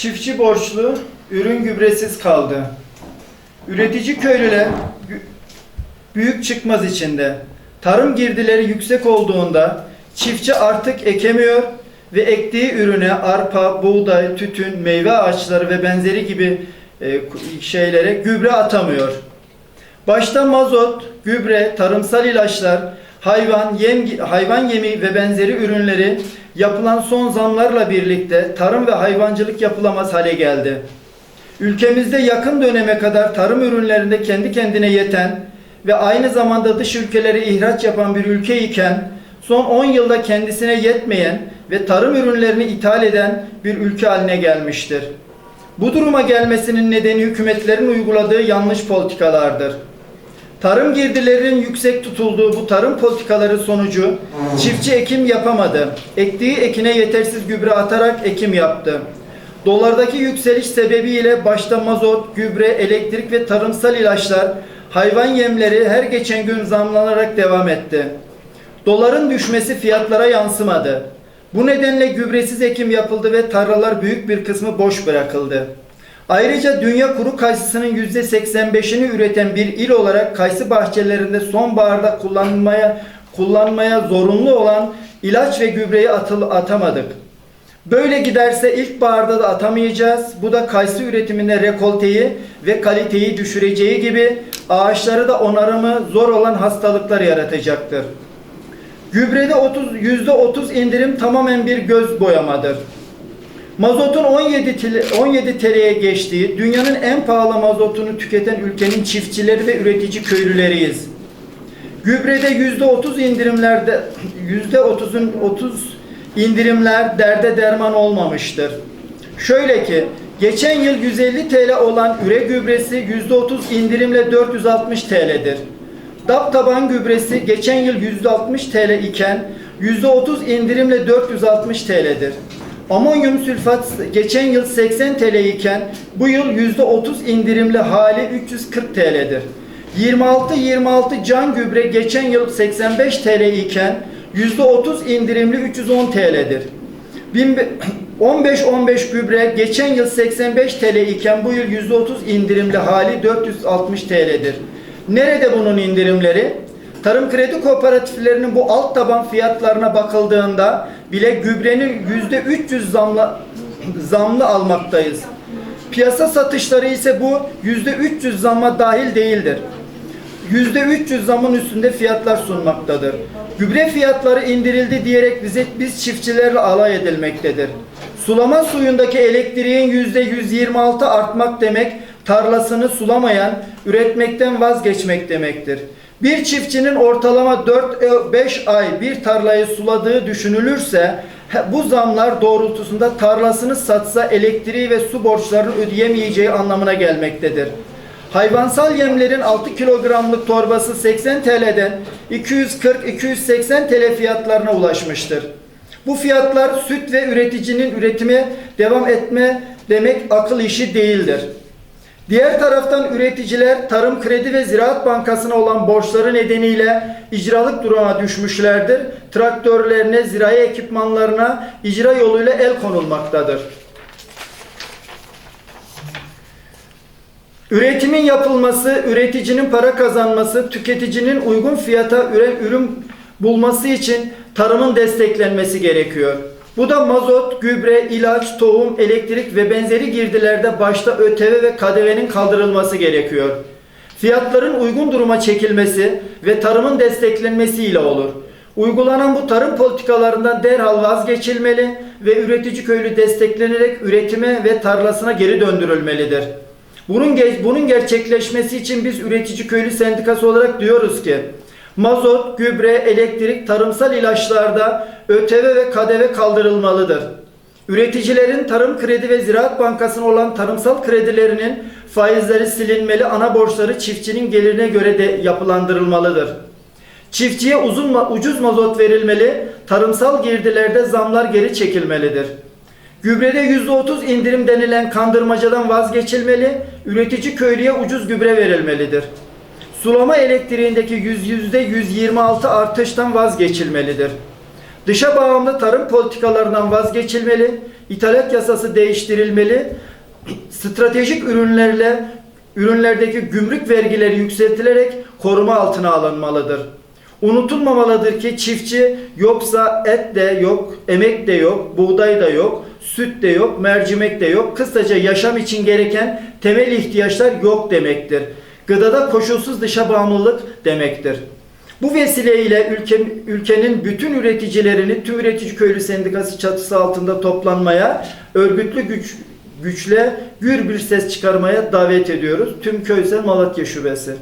Çiftçi borçlu, ürün gübresiz kaldı. Üretici köylüler büyük çıkmaz içinde. Tarım girdileri yüksek olduğunda çiftçi artık ekemiyor ve ektiği ürüne arpa, buğday, tütün, meyve ağaçları ve benzeri gibi e, şeylere gübre atamıyor. Başta mazot, gübre, tarımsal ilaçlar, hayvan, yem, hayvan yemi ve benzeri ürünleri yapılan son zamlarla birlikte tarım ve hayvancılık yapılamaz hale geldi. Ülkemizde yakın döneme kadar tarım ürünlerinde kendi kendine yeten ve aynı zamanda dış ülkelere ihraç yapan bir ülke iken son 10 yılda kendisine yetmeyen ve tarım ürünlerini ithal eden bir ülke haline gelmiştir. Bu duruma gelmesinin nedeni hükümetlerin uyguladığı yanlış politikalardır. Tarım girdilerinin yüksek tutulduğu bu tarım politikaları sonucu çiftçi ekim yapamadı. Ektiği ekine yetersiz gübre atarak ekim yaptı. Dolardaki yükseliş sebebiyle başta mazot, gübre, elektrik ve tarımsal ilaçlar, hayvan yemleri her geçen gün zamlanarak devam etti. Doların düşmesi fiyatlara yansımadı. Bu nedenle gübresiz ekim yapıldı ve tarlalar büyük bir kısmı boş bırakıldı. Ayrıca dünya kuru kayısısının %85'ini üreten bir il olarak kayısı bahçelerinde sonbaharda kullanmaya kullanmaya zorunlu olan ilaç ve gübreyi atıl, atamadık. Böyle giderse ilkbaharda da atamayacağız. Bu da kayısı üretiminde rekolteyi ve kaliteyi düşüreceği gibi ağaçları da onarımı zor olan hastalıklar yaratacaktır. Gübrede 30 %30 indirim tamamen bir göz boyamadır. Mazotun 17 TL 17 TL'ye geçtiği, dünyanın en pahalı mazotunu tüketen ülkenin çiftçileri ve üretici köylüleriyiz. Gübrede %30 indirimlerde %30'un 30 indirimler derde derman olmamıştır. Şöyle ki geçen yıl 150 TL olan üre gübresi %30 indirimle 460 TL'dir. DAP taban gübresi geçen yıl %60 TL iken %30 indirimle 460 TL'dir. Amonyum sülfat geçen yıl 80 TL iken bu yıl %30 indirimli hali 340 TL'dir. 26-26 can gübre geçen yıl 85 TL iken %30 indirimli 310 TL'dir. 15-15 gübre geçen yıl 85 TL iken bu yıl %30 indirimli hali 460 TL'dir. Nerede bunun indirimleri? Tarım kredi kooperatiflerinin bu alt taban fiyatlarına bakıldığında bile gübrenin %300 zamla, zamlı almaktayız. Piyasa satışları ise bu %300 zamma dahil değildir. %300 zamın üstünde fiyatlar sunmaktadır. Gübre fiyatları indirildi diyerek bize biz çiftçilerle alay edilmektedir. Sulama suyundaki elektriğin %126 artmak demek tarlasını sulamayan, üretmekten vazgeçmek demektir. Bir çiftçinin ortalama 4-5 ay bir tarlayı suladığı düşünülürse bu zamlar doğrultusunda tarlasını satsa elektriği ve su borçlarını ödeyemeyeceği anlamına gelmektedir. Hayvansal yemlerin 6 kilogramlık torbası 80 TL'den 240-280 TL fiyatlarına ulaşmıştır. Bu fiyatlar süt ve üreticinin üretime devam etme demek akıl işi değildir. Diğer taraftan üreticiler Tarım Kredi ve Ziraat Bankası'na olan borçları nedeniyle icralık duruma düşmüşlerdir. Traktörlerine, zirai ekipmanlarına icra yoluyla el konulmaktadır. Üretimin yapılması, üreticinin para kazanması, tüketicinin uygun fiyata ürün bulması için tarımın desteklenmesi gerekiyor. Bu da mazot, gübre, ilaç, tohum, elektrik ve benzeri girdilerde başta ÖTV ve KDV'nin kaldırılması gerekiyor. Fiyatların uygun duruma çekilmesi ve tarımın desteklenmesiyle olur. Uygulanan bu tarım politikalarından derhal vazgeçilmeli ve üretici köylü desteklenerek üretime ve tarlasına geri döndürülmelidir. Bunun, bunun gerçekleşmesi için biz üretici köylü sendikası olarak diyoruz ki mazot, gübre, elektrik, tarımsal ilaçlarda ÖTV ve KDV kaldırılmalıdır. Üreticilerin Tarım Kredi ve Ziraat Bankası'na olan tarımsal kredilerinin faizleri silinmeli, ana borçları çiftçinin gelirine göre de yapılandırılmalıdır. Çiftçiye uzun ucuz mazot verilmeli, tarımsal girdilerde zamlar geri çekilmelidir. Gübrede %30 indirim denilen kandırmacadan vazgeçilmeli, üretici köylüye ucuz gübre verilmelidir. Sulama elektriğindeki yüz- %126 artıştan vazgeçilmelidir. Dışa bağımlı tarım politikalarından vazgeçilmeli, ithalat yasası değiştirilmeli, stratejik ürünlerle ürünlerdeki gümrük vergileri yükseltilerek koruma altına alınmalıdır. Unutulmamalıdır ki çiftçi yoksa et de yok, emek de yok, buğday da yok, süt de yok, mercimek de yok. Kısaca yaşam için gereken temel ihtiyaçlar yok demektir. Gıdada koşulsuz dışa bağımlılık demektir. Bu vesileyle ülke, ülkenin bütün üreticilerini tüm üretici köylü sendikası çatısı altında toplanmaya, örgütlü güç güçle gür bir ses çıkarmaya davet ediyoruz. Tüm Köysel Malatya Şubesi.